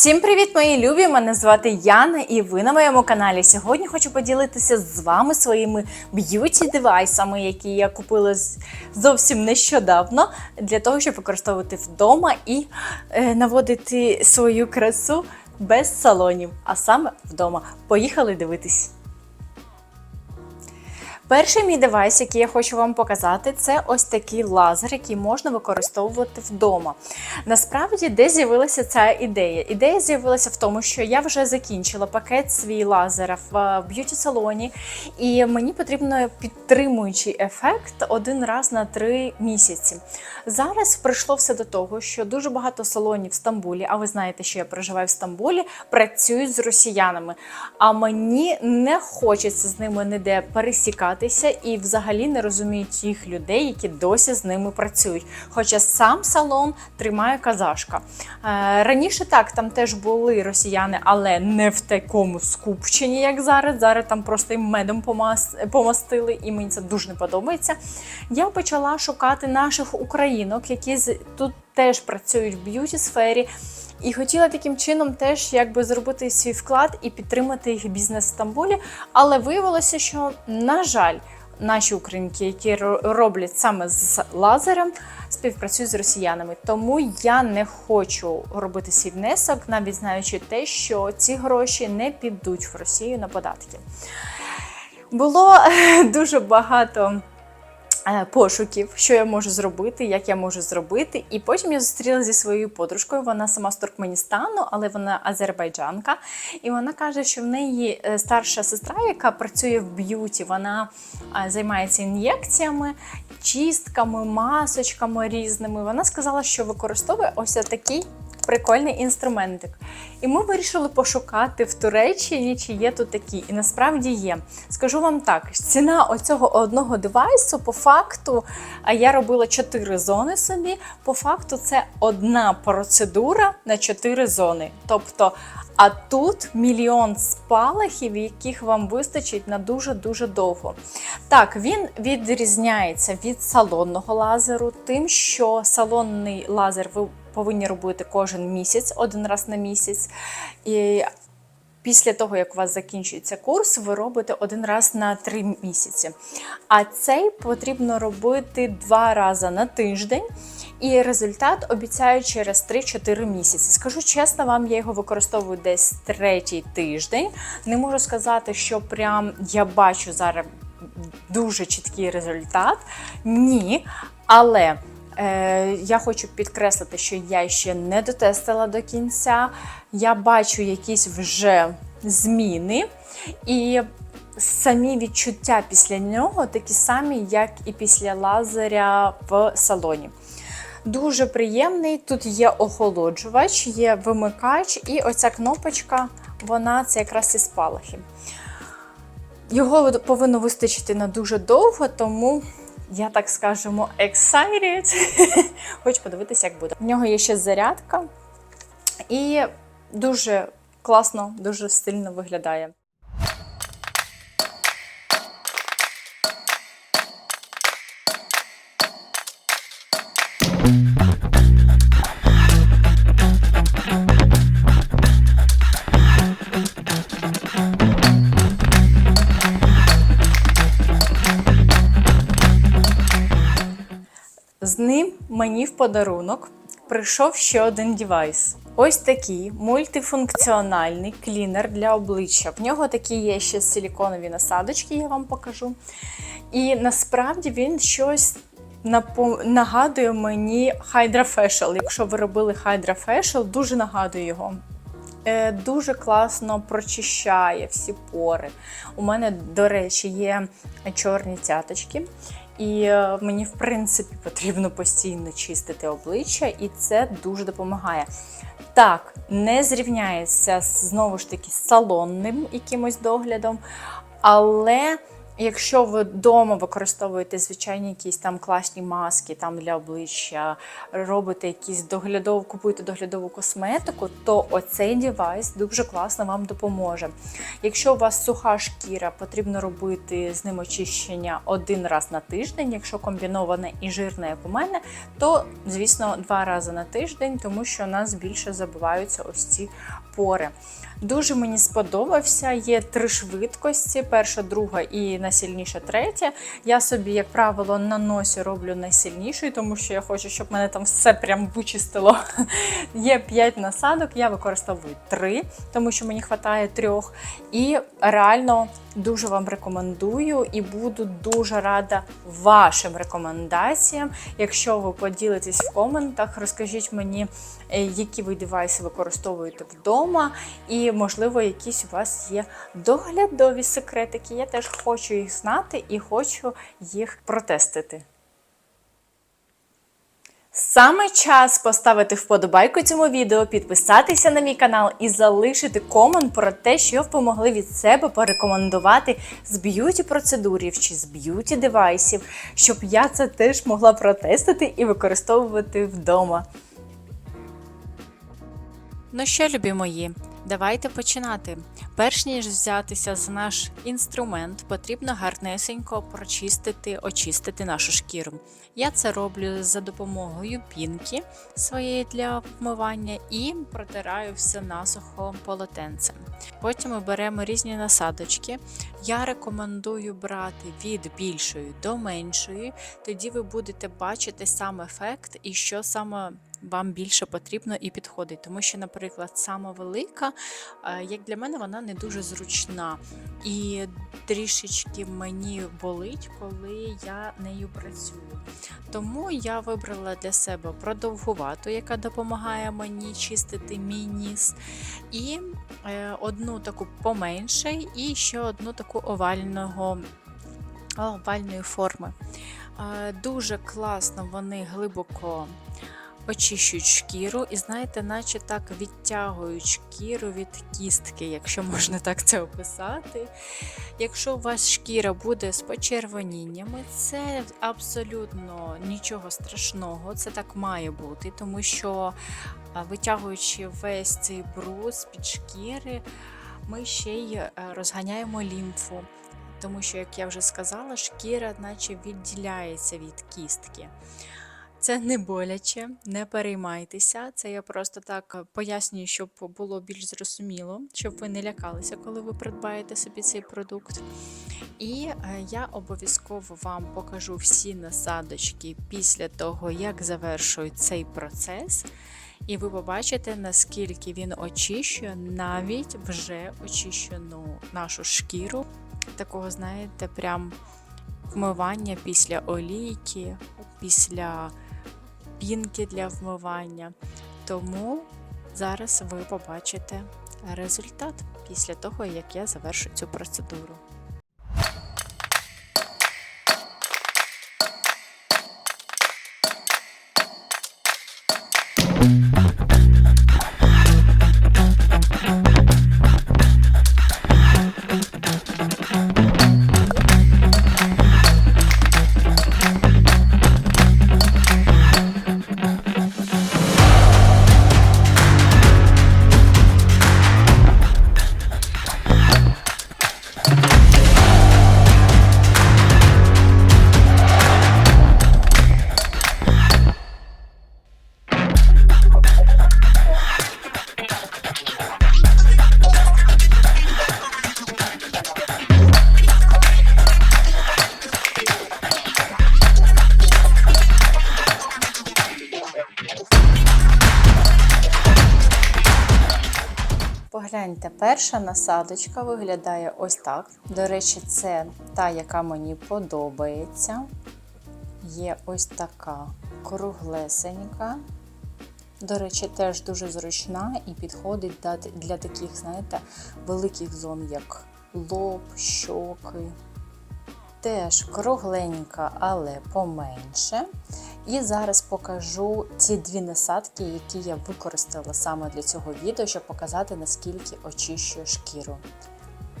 Всім привіт, мої любі! Мене звати Яна, і ви на моєму каналі. Сьогодні хочу поділитися з вами своїми б'юті девайсами, які я купила зовсім нещодавно, для того, щоб використовувати вдома і е, наводити свою красу без салонів, а саме вдома. Поїхали дивитись. Перший мій девайс, який я хочу вам показати, це ось такий лазер, який можна використовувати вдома. Насправді, де з'явилася ця ідея? Ідея з'явилася в тому, що я вже закінчила пакет свій лазера в е, б'юті-салоні, і мені потрібно підтримуючий ефект один раз на три місяці. Зараз прийшло все до того, що дуже багато салонів в Стамбулі, а ви знаєте, що я проживаю в Стамбулі, працюють з росіянами. А мені не хочеться з ними ніде пересікатися і взагалі не розуміють їх людей, які досі з ними працюють. Хоча сам салон тримає казашка. Е, раніше так, там теж були росіяни, але не в такому скупченні, як зараз. Зараз там просто їм медом помастили, і мені це дуже не подобається. Я почала шукати наших українок, які тут теж працюють в б'юті сфері. І хотіла таким чином теж якби зробити свій вклад і підтримати їх бізнес в Стамбулі. Але виявилося, що, на жаль, наші українки, які роблять саме з лазером, співпрацюють з росіянами. Тому я не хочу робити свій внесок, навіть знаючи те, що ці гроші не підуть в Росію на податки. Було дуже багато пошуків, що я можу зробити, як я можу зробити. І потім я зустрілася зі своєю подружкою. Вона сама з Туркменістану, але вона азербайджанка. І вона каже, що в неї е, старша сестра, яка працює в б'юті, вона е, займається ін'єкціями, чистками, масочками різними. Вона сказала, що використовує ось такий. Прикольний інструментик. І ми вирішили пошукати в Туреччині, чи є тут такі. І насправді є. Скажу вам так: ціна оцього одного девайсу по факту, а я робила 4 зони собі. По факту, це одна процедура на 4 зони. Тобто, а тут мільйон спалахів, яких вам вистачить на дуже-дуже довго. Так, він відрізняється від салонного лазеру, тим, що салонний лазер ви повинні робити кожен місяць, один раз на місяць. І після того, як у вас закінчується курс, ви робите один раз на три місяці. А цей потрібно робити два рази на тиждень. І результат обіцяю через 3-4 місяці. Скажу чесно, вам я його використовую десь третій тиждень. Не можу сказати, що прям я бачу зараз дуже чіткий результат. Ні. Але я хочу підкреслити, що я ще не дотестила до кінця. Я бачу якісь вже зміни. І самі відчуття після нього такі самі, як і після лазеря в салоні. Дуже приємний. Тут є охолоджувач, є вимикач, і оця кнопочка, вона це якраз і спалахи. Його повинно вистачити на дуже довго, тому я так скажемо excited. Хочу подивитися, як буде. В нього є ще зарядка, і дуже класно, дуже стильно виглядає. Мені в подарунок прийшов ще один девайс. Ось такий мультифункціональний клінер для обличчя. В нього такі є ще силіконові насадочки, я вам покажу. І насправді він щось нагадує мені Hydra Facial. Якщо ви робили Hydra Facial, дуже нагадує його. Е, Дуже класно прочищає всі пори. У мене, до речі, є чорні цяточки, і е, мені, в принципі, потрібно постійно чистити обличчя, і це дуже допомагає. Так, не зрівняється знову ж таки з салонним якимось доглядом, але Якщо ви вдома використовуєте звичайні якісь там класні маски там для обличчя, робите якісь доглядову, купуєте доглядову косметику, то оцей девайс дуже класно вам допоможе. Якщо у вас суха шкіра, потрібно робити з ним очищення один раз на тиждень. Якщо комбіноване і жирне, як у мене, то звісно два рази на тиждень, тому що у нас більше забиваються ось ці пори. Дуже мені сподобався. Є три швидкості: перша, друга і найсильніша третя. Я собі, як правило, на носі роблю найсильніший, тому що я хочу, щоб мене там все прям вичистило. Є 5 насадок, я використовую 3, тому що мені вистачає трьох. І реально дуже вам рекомендую і буду дуже рада вашим рекомендаціям. Якщо ви поділитесь в коментах, розкажіть мені, е, які ви девайси використовуєте вдома, і, можливо, якісь у вас є доглядові секретики. Я теж хочу їх знати і хочу їх протестити. Саме час поставити вподобайку цьому відео, підписатися на мій канал і залишити комент про те, що ви могли від себе порекомендувати з б'юті процедурів чи з б'юті девайсів, щоб я це теж могла протестити і використовувати вдома. Ну що, любі мої, давайте починати. Перш ніж взятися за наш інструмент, потрібно гарнесенько прочистити, очистити нашу шкіру. Я це роблю за допомогою пінки своєї для вмивання і протираю все насухо полотенцем. Потім ми беремо різні насадочки. Я рекомендую брати від більшої до меншої, тоді ви будете бачити сам ефект і що саме вам більше потрібно і підходить. Тому що, наприклад, сама велика, е, як для мене, вона не дуже зручна. І трішечки мені болить, коли я нею працюю. Тому я вибрала для себе продовгувату, яка допомагає мені чистити мій ніс. І е, одну таку поменше, і ще одну таку овального, овальної форми. Е, Дуже класно вони глибоко очищують шкіру, і, знаєте, наче так відтягують шкіру від кістки, якщо можна так це описати. Якщо у вас шкіра буде з почервоніннями, це абсолютно нічого страшного, це так має бути, тому що витягуючи весь цей бруд з-під шкіри, ми ще й е, розганяємо лімфу. Тому що, як я вже сказала, шкіра наче відділяється від кістки. Це не боляче, не переймайтеся. Це я просто так е, пояснюю, щоб було більш зрозуміло, щоб ви не лякалися, коли ви придбаєте собі цей продукт. І е, я обов'язково вам покажу всі насадочки після того, як завершую цей процес. І ви побачите, наскільки він очищує навіть вже очищену нашу шкіру. Такого, знаєте, прям вмивання після олійки, після пінки для вмивання. Тому зараз ви побачите результат після того, як я завершу цю процедуру. Погляньте, перша насадочка виглядає ось так. До речі, це та, яка мені подобається. Є ось така круглесенька. До речі, теж дуже зручна і підходить для таких, знаєте, великих зон, як лоб, щоки. Теж кругленька, але поменше. І зараз покажу ці дві насадки, які я використала саме для цього відео, щоб показати, наскільки очищує шкіру.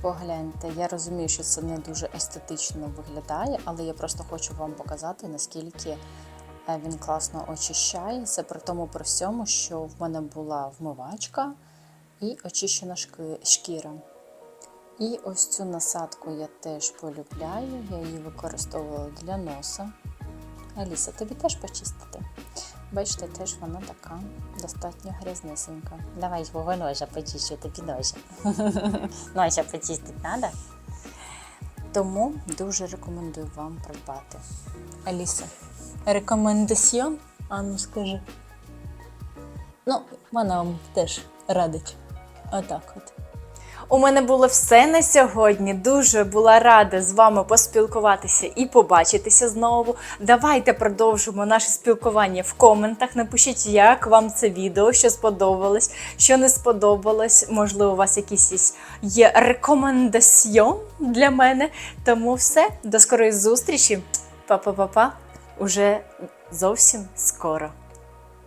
Погляньте, я розумію, що це не дуже естетично виглядає, але я просто хочу вам показати, наскільки е, він класно очищає. Це при тому при всьому, що в мене була вмивачка і очищена шкіра. І ось цю насадку я теж полюбляю, я її використовувала для носа. Аліса, тобі теж почистити? Бачите, теж вона така достатньо грязнесенька. Давай свого ножа почищу, тобі ножа. Ножа почистити треба. Тому дуже рекомендую вам придбати. Аліса, рекомендаціон? А ну скажи. Ну, вона вам теж радить. Отак от. У мене було все на сьогодні. Дуже була рада з вами поспілкуватися і побачитися знову. Давайте продовжимо наше спілкування в коментах. Напишіть, як вам це відео, що сподобалось, що не сподобалось. Можливо, у вас якісь є рекомендаціон для мене. Тому все, до скорої зустрічі. Па-па-па-па. Уже зовсім скоро.